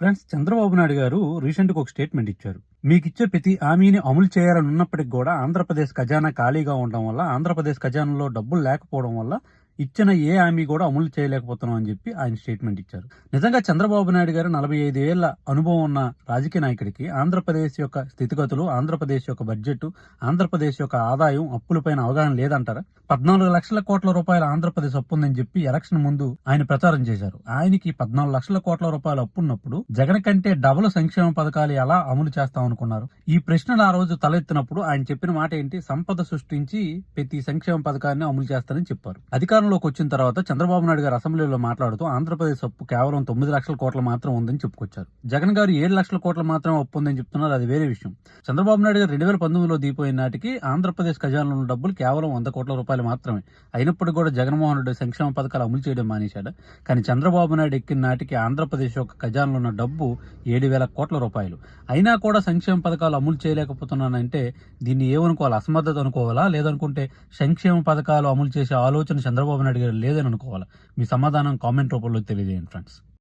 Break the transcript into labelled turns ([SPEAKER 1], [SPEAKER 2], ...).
[SPEAKER 1] Friends Chandrababu Naidu గారు రీసెంట్గా ఒక స్టేట్మెంట్ ఇచ్చారు. మీకు ఇచ్చే ప్రతి హామీని అమలు చేయాలని ఉన్నప్పటికీ కూడా ఆంధ్రప్రదేశ్ ఖజానా ఖాళీగా ఉండడం వల్ల ఆంధ్రప్రదేశ్ ఖజానాలో డబ్బులు లేకపోవడం వల్ల ఇచ్చిన ఏ హామీ కూడా అమలు చేయలేకపోతున్నాం అని చెప్పి ఆయన స్టేట్మెంట్ ఇచ్చారు. నిజంగా చంద్రబాబు నాయుడు గారు నలభై ఐదు ఏళ్ళ అనుభవం ఉన్న రాజకీయ నాయకుడికి ఆంధ్రప్రదేశ్ యొక్క స్థితిగతులు ఆంధ్రప్రదేశ్ యొక్క బడ్జెట్ ఆంధ్రప్రదేశ్ యొక్క ఆదాయం అప్పులపైన అవగాహన లేదంటారా? పద్నాలుగు లక్షల కోట్ల రూపాయల ఆంధ్రప్రదేశ్ అప్పు ఉందని చెప్పి ఎలక్షన్ ముందు ఆయన ప్రచారం చేశారు. ఆయనకి పద్నాలుగు లక్షల కోట్ల రూపాయల అప్పు ఉన్నప్పుడు జగన్ కంటే డబుల్ సంక్షేమ పథకాలు ఎలా అమలు చేస్తాం అనుకున్నారు. ఈ ప్రశ్నలు ఆ రోజు తలెత్తినప్పుడు ఆయన చెప్పిన మాట ఏంటి? సంపద సృష్టించి ప్రతి సంక్షేమ పథకాన్ని అమలు చేస్తారని చెప్పారు. అధికారంలోకి వచ్చిన తర్వాత చంద్రబాబు నాయుడు గారు అసెంబ్లీలో మాట్లాడుతూ ఆంధ్రప్రదేశ్ అప్పు కేవలం తొమ్మిది లక్షల కోట్ల మాత్రం ఉందని చెప్పుకొచ్చారు. జగన్ గారు ఏడు లక్షల కోట్ల మాత్రం అప్పు ఉందని చెప్తున్నారు. అది వేరే విషయం. చంద్రబాబు నాయుడు గారు రెండు వేల పంతొమ్మిదిలో దీపోయిన నాటికి ఆంధ్రప్రదేశ్ ఖజానాలో ఉన్న డబ్బులు కేవలం వంద కోట్ల రూపాయలు మాత్రమే. అయినప్పటికీ కూడా జగన్మోహన్ రెడ్డి సంక్షేమ పథకాలు అమలు చేయడం మానేశాడు. కానీ చంద్రబాబు నాయుడు ఎక్కిన నాటికి ఆంధ్రప్రదేశ్ యొక్క ఖజానాలో ఉన్న డబ్బు ఏడు వేల కోట్ల రూపాయలు. అయినా కూడా సంక్షేమ పథకాలు అమలు చేయలేకపోతున్నానంటే దీన్ని ఏమనుకోవాలి అసమర్థత అనుకోవాలా? లేదనుకుంటే సంక్షేమ పథకాలు అమలు చేసే ఆలోచన చంద్రబాబు చంద్రబాబు నాయుడు గారు లేదని అనుకోవాలా? మీ సమాధానం కామెంట్ రూపంలో తెలియజేయండి ఫ్రెండ్స్.